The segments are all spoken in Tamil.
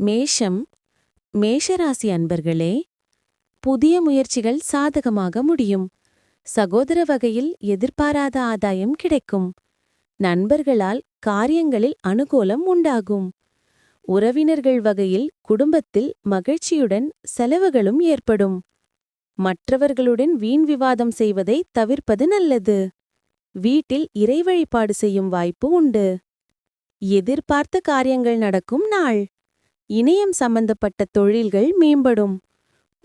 மேஷம் மேஷராசி அன்பர்களே புதிய முயற்சிகள் சாதகமாக முடியும். சகோதர வகையில் எதிர்பாராத ஆதாயம் கிடைக்கும். நண்பர்களால் காரியங்களில் அனுகூலம் உண்டாகும். உறவினர்கள் வகையில் குடும்பத்தில் மகிழ்ச்சியுடன் செலவுகளும் ஏற்படும். மற்றவர்களுடன் வீண் விவாதம் செய்வதை தவிர்ப்பது நல்லது. வீட்டில் இறை வழிபாடு செய்யும் வாய்ப்பு உண்டு. எதிர்பார்த்த காரியங்கள் நடக்கும் நாள். இணையம் சம்பந்தப்பட்ட தொழில்கள் மேம்படும்.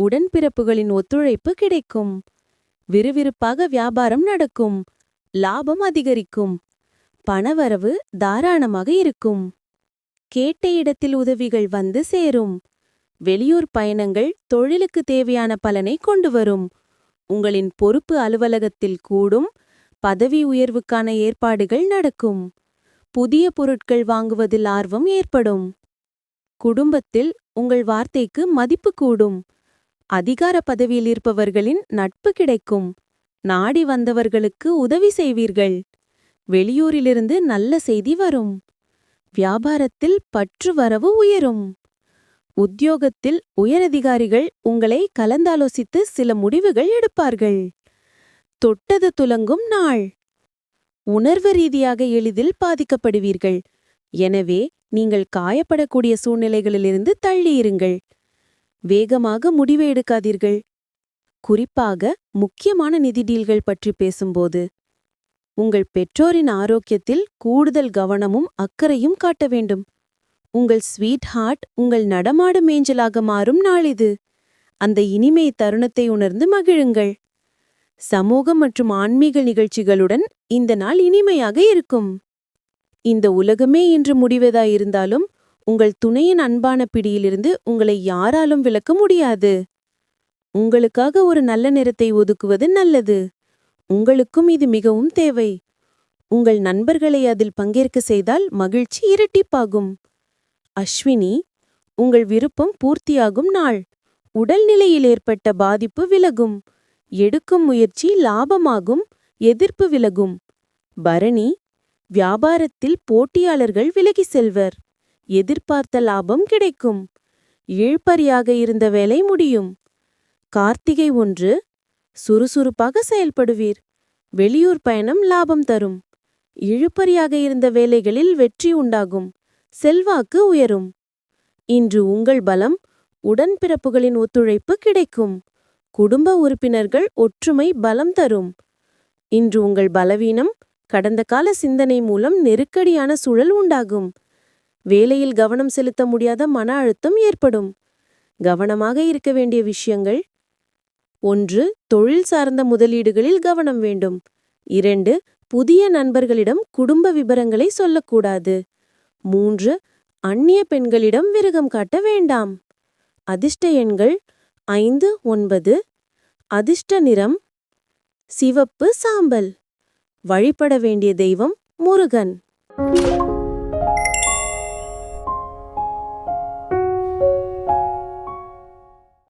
உடன்பிறப்புகளின் ஒத்துழைப்பு கிடைக்கும். விறுவிறுப்பாக வியாபாரம் நடக்கும். லாபம் அதிகரிக்கும். பணவரவு தாராளமாக இருக்கும். கேட்ட இடத்தில் உதவிகள் வந்து சேரும். வெளியூர் பயணங்கள் தொழிலுக்கு தேவையான பலனை கொண்டு வரும். உங்களின் பொறுப்பு அலுவலகத்தில் கூடும். பதவி உயர்வுக்கான ஏற்பாடுகள் நடக்கும். புதிய பொருட்கள் வாங்குவதில் ஆர்வம் ஏற்படும். குடும்பத்தில் உங்கள் வார்த்தைக்கு மதிப்பு கூடும். அதிகார பதவியில் இருப்பவர்களின் நட்பு கிடைக்கும். நாடி வந்தவர்களுக்கு உதவி செய்வீர்கள். வெளியூரிலிருந்து நல்ல செய்தி வரும். வியாபாரத்தில் பற்று வரவு உயரும். உத்தியோகத்தில் உயரதிகாரிகள் உங்களை கலந்தாலோசித்து சில முடிவுகள் எடுப்பார்கள். தொட்டது துலங்கும் நாள். உணர்வு ரீதியாக எளிதில் பாதிக்கப்படுவீர்கள். எனவே நீங்கள் காயப்படக்கூடிய சூழ்நிலைகளிலிருந்து தள்ளியிருங்கள். வேகமாக முடிவு எடுக்காதீர்கள். குறிப்பாக முக்கியமான நிதி டீல்கள் பற்றி பேசும்போது உங்கள் பெற்றோரின் ஆரோக்கியத்தில் கூடுதல் கவனமும் அக்கறையும் காட்ட வேண்டும். உங்கள் ஸ்வீட் ஹார்ட் உங்கள் நடமாடு மேஞ்சலாக மாறும் நாளிது அந்த இனிமை தருணத்தை உணர்ந்து மகிழுங்கள். சமூகம் மற்றும் ஆன்மீக நிகழ்ச்சிகளுடன் இந்த நாள் இனிமையாக இருக்கும். இந்த உலகமே இன்று முடிவதாயிருந்தாலும் உங்கள் துணையின் அன்பான பிடியிலிருந்து உங்களை யாராலும் விலக்க முடியாது. உங்களுக்காக ஒரு நல்ல நிறத்தை ஒதுக்குவது நல்லது. உங்களுக்கும் இது மிகவும் தேவை. உங்கள் நண்பர்களை அதில் பங்கேற்க செய்தால் மகிழ்ச்சி இரட்டிப்பாகும். அஸ்வினி உங்கள் விருப்பம் பூர்த்தியாகும் நாள். உடல்நிலையில் ஏற்பட்ட பாதிப்பு விலகும். எடுக்கும் முயற்சி லாபமாகும். எதிர்ப்பு விலகும். பரணி வியாபாரத்தில் போட்டியாளர்கள் விலகி செல்வர். எதிர்பார்த்த லாபம் கிடைக்கும். இழுப்பறியாக இருந்த வேலை முடியும். கார்த்திகை ஒன்று சுறுசுறுப்பாக செயல்படுவீர். வெளியூர் பயணம் லாபம் தரும். இழுப்பறியாக இருந்த வேலைகளில் வெற்றி உண்டாகும். செல்வாக்கு உயரும். இன்று உங்கள் பலம் உடன்பிறப்புகளின் ஒத்துழைப்பு கிடைக்கும். குடும்ப உறுப்பினர்கள் ஒற்றுமை பலம் தரும். இன்று உங்கள் பலவீனம் கடந்த கால சிந்தனை மூலம் நெருக்கடியான சூழல் உண்டாகும். வேலையில் கவனம் செலுத்த முடியாத மன அழுத்தம் ஏற்படும். கவனமாக இருக்க வேண்டிய விஷயங்கள். ஒன்று தொழில் சார்ந்த முதலீடுகளில் கவனம் வேண்டும். இரண்டு புதிய நண்பர்களிடம் குடும்ப விபரங்களை சொல்லக்கூடாது. மூன்று அந்நிய பெண்களிடம் விரகம் காட்ட வேண்டாம். அதிர்ஷ்ட எண்கள் ஐந்து ஒன்பது. அதிர்ஷ்ட நிறம் சிவப்பு சாம்பல். வழிபட வேண்டிய தெய்வம் முருகன்.